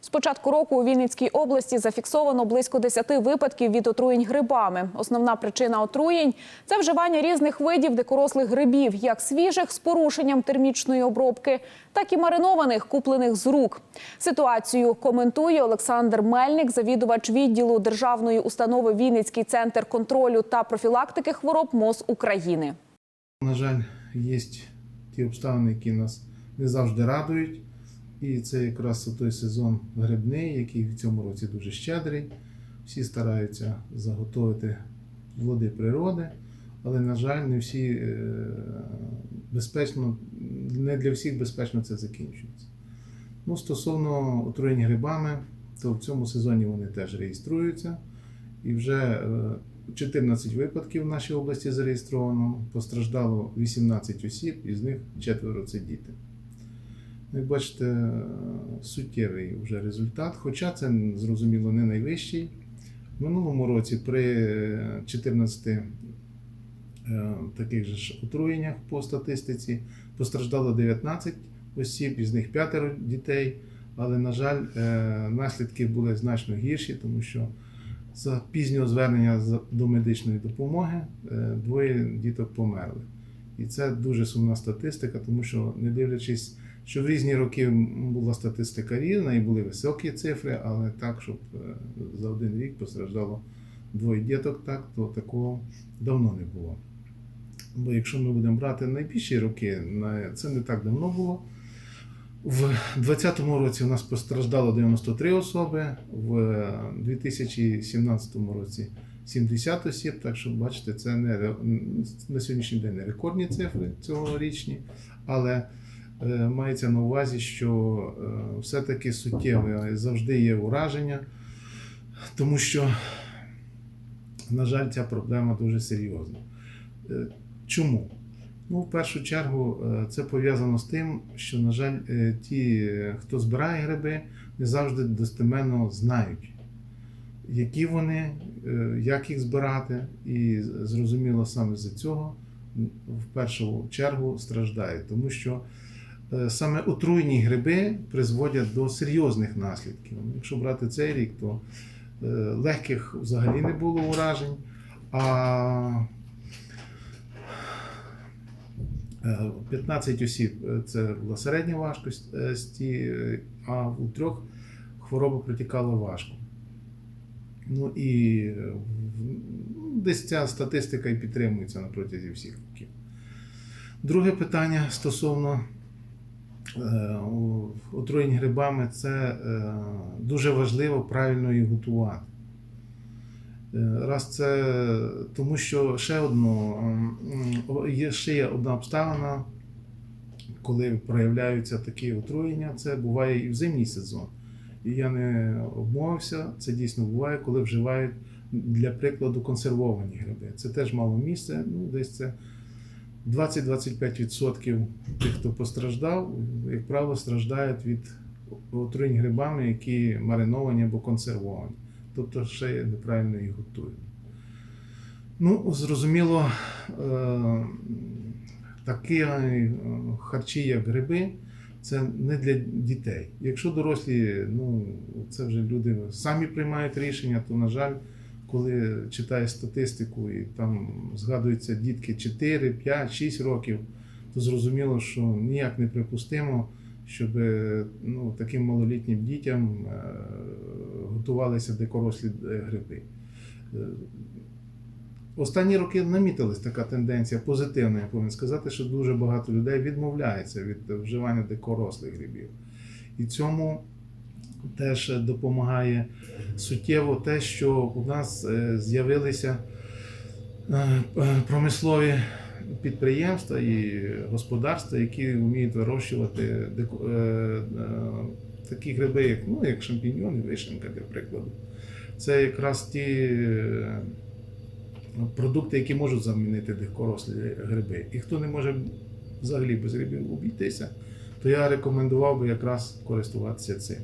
З початку року у Вінницькій області зафіксовано близько 10 випадків від отруєнь грибами. Основна причина отруєнь – це вживання різних видів дикорослих грибів, як свіжих з порушенням термічної обробки, так і маринованих, куплених з рук. Ситуацію коментує Олександр Мельник, завідувач відділу державної установи Вінницький центр контролю та профілактики хвороб МОЗ України. На жаль, є ті обставини, які нас не завжди радують. І це якраз той сезон грибний, який в цьому році дуже щедрий. Всі стараються заготовити плоди природи, але, на жаль, не всі е, безпечно, не для всіх безпечно це закінчується. Ну, стосовно отруєнь грибами, то в цьому сезоні вони теж реєструються. І вже е, 14 випадків в нашій області зареєстровано, постраждало 18 осіб, із них четверо це діти. Як бачите, е, суттєвий вже результат, хоча це зрозуміло не найвищий. В минулому році при е, 14 е, таких же ж отруєннях по статистиці постраждало 19 осіб, із них п'ятеро дітей. Але, на жаль, е, наслідки були значно гірші, тому що за пізнього звернення до медичної допомоги е, двоє діток померли. І це дуже сумна статистика, тому що, не дивлячись, що в різні роки була статистика різна і були високі цифри, але так, щоб е, за один рік постраждало двоє діток, так, то такого давно не було. Бо якщо ми будемо брати найбільші роки, це не так давно було. В 2020 році у нас постраждало 93 особи, в 2017 році 70 осіб. Так що, бачите, це не на сьогоднішній день не рекордні цифри цьогорічні, але е, мається на увазі, що е, все-таки суттєве завжди є ураження, тому що, на жаль, ця проблема дуже серйозна. Е, Чому? Ну, в першу чергу, е, це пов'язано з тим, що, на жаль, е, ті, е, хто збирає гриби, не завжди достеменно знають, які вони, е, як їх збирати, і зрозуміло саме за цього в першу чергу страждають, тому що е, саме отруйні гриби призводять до серйозних наслідків. Якщо брати цей рік, то е, легких взагалі не було уражень. А Е, 15 осіб е, це була середня важкості, е, а у трьох хвороба протікала важко. Ну і е, ну, десь ця статистика і підтримується на протязі всіх років. Друге питання стосовно е, отруєнь грибами це е, дуже важливо правильно їх готувати. Е, Раз це тому, що ще одно є ще є одна обставина, коли проявляються такі отруєння, це буває і в зимній сезон. І я не обмовився, це дійсно буває, коли вживають для прикладу консервовані гриби. Це теж мало місце, ну десь це 20-25% тих, хто постраждав, як правило, страждають від отруєнь грибами, які мариновані або консервовані тобто ще неправильно їх готуємо. Ну, зрозуміло, е, такі е, харчі, як гриби, це не для дітей. Якщо дорослі, ну, це вже люди самі приймають рішення, то, на жаль, коли читаєш статистику і там згадуються дітки 4, 5, 6 років, то зрозуміло, що ніяк не припустимо, щоб е, ну, таким малолітнім дітям е, готувалися дикорослі е, гриби. Е, Останні роки намітилась така тенденція позитивна, я повинен сказати, що дуже багато людей відмовляється від вживання дикорослих грибів. І цьому теж допомагає суттєво те, що у нас е, з'явилися е, промислові підприємства і господарства, які вміють вирощувати е, такі гриби, як, ну, як шампіньйони, вишенка, для прикладу. Це якраз ті продукти, які можуть замінити дикорослі гриби. І хто не може взагалі без грибів обійтися, то я рекомендував би якраз користуватися цим.